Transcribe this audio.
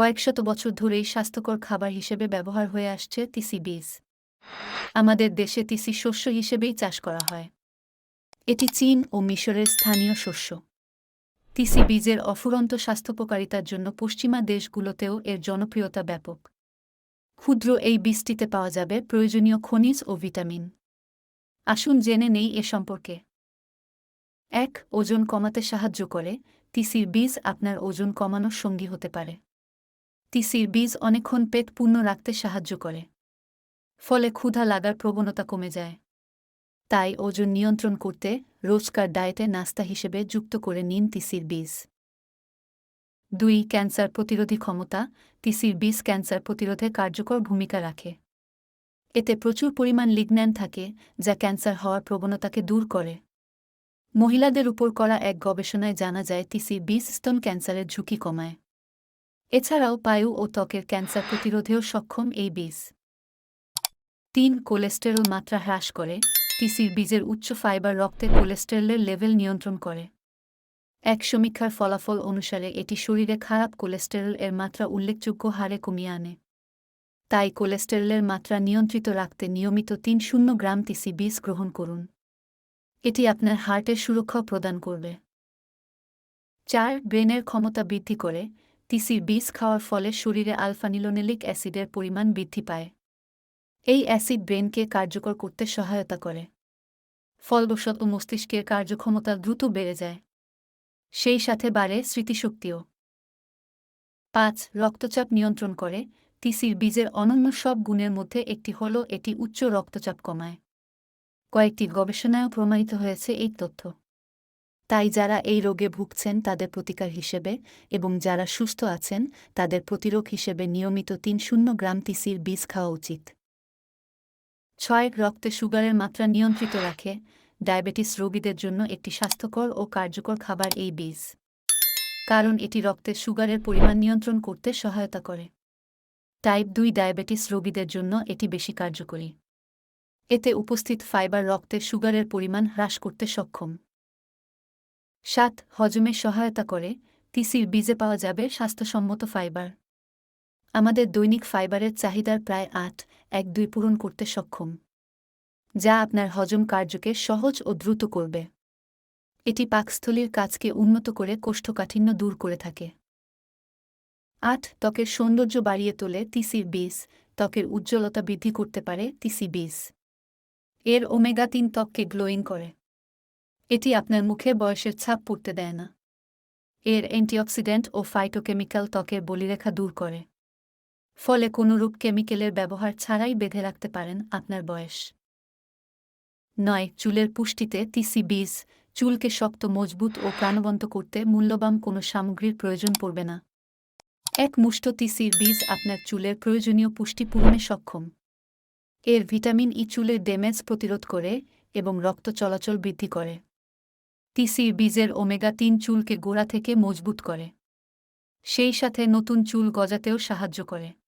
কয়েকশত বছর ধরেই স্বাস্থ্যকর খাবার হিসেবে ব্যবহার হয়ে আসছে তিসি বীজ। আমাদের দেশে তিসি শস্য হিসেবেই চাষ করা হয়। এটি চীন ও মিশরের স্থানীয় শস্য। তিসি বীজের অফুরন্ত স্বাস্থ্যোপকারিতার জন্য পশ্চিমা দেশগুলোতেও এর জনপ্রিয়তা ব্যাপক। ক্ষুদ্র এই বীজটিতে পাওয়া যাবে প্রয়োজনীয় খনিজ ও ভিটামিন। আসুন জেনে নেই এ সম্পর্কে। এক, ওজন কমাতে সাহায্য করে। তিসির বীজ আপনার ওজন কমানোর সঙ্গী হতে পারে। তিসির বীজ অনেকক্ষণ পেট পূর্ণ রাখতে সাহায্য করে। ফলে ক্ষুধা লাগার প্রবণতা কমে যায়। তাই ওজন নিয়ন্ত্রণ করতে রোজকার ডায়েটে নাস্তা হিসেবে যুক্ত করে নিন তিসির বীজ। দুই, ক্যান্সার প্রতিরোধী ক্ষমতা তিসির বীজ ক্যান্সার প্রতিরোধে কার্যকর ভূমিকা রাখে। এতে প্রচুর পরিমাণ লিগন্যান থাকে, যা ক্যান্সার হওয়ার প্রবণতাকে দূর করে। মহিলাদের উপর করা এক গবেষণায় জানা যায় তিসির বীজ স্তন ক্যান্সারের ঝুঁকি কমায়। এছাড়াও পায়ু ও ত্বকের ক্যান্সার প্রতিরোধেও সক্ষম এই বীজ। তিন, কোলেস্টেরল মাত্রা হ্রাস করে তিসির বীজের উচ্চ ফাইবার রক্তে কোলেস্টেরলের লেভেল নিয়ন্ত্রণ করে। এক, সমীক্ষার ফলাফল অনুসারে এটি শরীরে খারাপ কোলেস্টেরল এর মাত্রা উল্লেখযোগ্য হারে কমিয়ে আনে। তাই কোলেস্টেরলের মাত্রা নিয়ন্ত্রিত রাখতে নিয়মিত তিন শূন্য গ্রাম তিসি বীজ গ্রহণ করুন। এটি আপনার হার্টের সুরক্ষা প্রদান করবে। চার, ব্রেনের ক্ষমতা বৃদ্ধি করে তিসির বীজ খাওয়ার ফলে শরীরে আলফানিলোনেলিক অ্যাসিডের পরিমাণ বৃদ্ধি পায়। এই অ্যাসিড ব্রেনকে কার্যকর করতে সহায়তা করে। ফলবশত মস্তিষ্কের কার্যক্ষমতা দ্রুত বেড়ে যায়। সেই সাথে বাড়ে স্মৃতিশক্তিও। পাঁচ, রক্তচাপ নিয়ন্ত্রণ করে। তিসির বীজের অনন্য সব গুণের মধ্যে একটি হল এটি উচ্চ রক্তচাপ কমায়। কয়েকটি গবেষণায়ও প্রমাণিত হয়েছে এই তথ্য। তাই যারা এই রোগে ভুগছেন তাদের প্রতিকার হিসেবে এবং যারা সুস্থ আছেন তাদের প্রতিরোধ হিসেবে নিয়মিত তিন শূন্য গ্রাম তিসির বীজ খাওয়া উচিত। ছয়, রক্তে সুগারের মাত্রা নিয়ন্ত্রিত রাখে। ডায়াবেটিস রোগীদের জন্য একটি স্বাস্থ্যকর ও কার্যকর খাবার এই বীজ। কারণ এটি রক্তে সুগারের পরিমাণ নিয়ন্ত্রণ করতে সহায়তা করে। টাইপ দুই ডায়াবেটিস রোগীদের জন্য এটি বেশি কার্যকরী। এতে উপস্থিত ফাইবার রক্তে সুগারের পরিমাণ হ্রাস করতে সক্ষম। সাত হজমে সহায়তা করে তিসির বীজে পাওয়া যাবে স্বাস্থ্যসম্মত ফাইবার। আমাদের দৈনিক ফাইবারের চাহিদার প্রায় আট, এক দুই পূরণ করতে সক্ষম, যা আপনার হজম কার্যকে সহজ ও দ্রুত করবে। এটি পাকস্থলীর কাজকে উন্নত করে কোষ্ঠকাঠিন্য দূর করে থাকে। আট, ত্বকের সৌন্দর্য বাড়িয়ে তোলে তিসির বীজ, ত্বকের উজ্জ্বলতা বৃদ্ধি করতে পারে তিসি বীজ। এর ওমেগা তিন ত্বককে গ্লোয়িং করে। এটি আপনার মুখে বয়সের ছাপ পড়তে দেয় না। এর অ্যান্টিঅক্সিডেন্ট ও ফাইটোকেমিক্যাল ত্বকের বলিরেখা দূর করে। ফলে কোনোরূপ কেমিক্যালের ব্যবহার ছাড়াই বেঁধে রাখতে পারেন আপনার বয়স। নয়, চুলের পুষ্টিতে তিসি বীজ চুলকে শক্ত, মজবুত ও প্রাণবন্ত করতে মূল্যবান কোনো সামগ্রীর প্রয়োজন পড়বে না। এক মুষ্ট তিসির বীজ আপনার চুলের প্রয়োজনীয় পুষ্টি পূরণে সক্ষম। এর ভিটামিন ই চুলের ড্যামেজ প্রতিরোধ করে এবং রক্ত চলাচল বৃদ্ধি করে। তিসির বীজের ওমেগা তিন চুলকে গোড়া থেকে মজবুত করে। সেই সাথে নতুন চুল গজাতেও সাহায্য করে।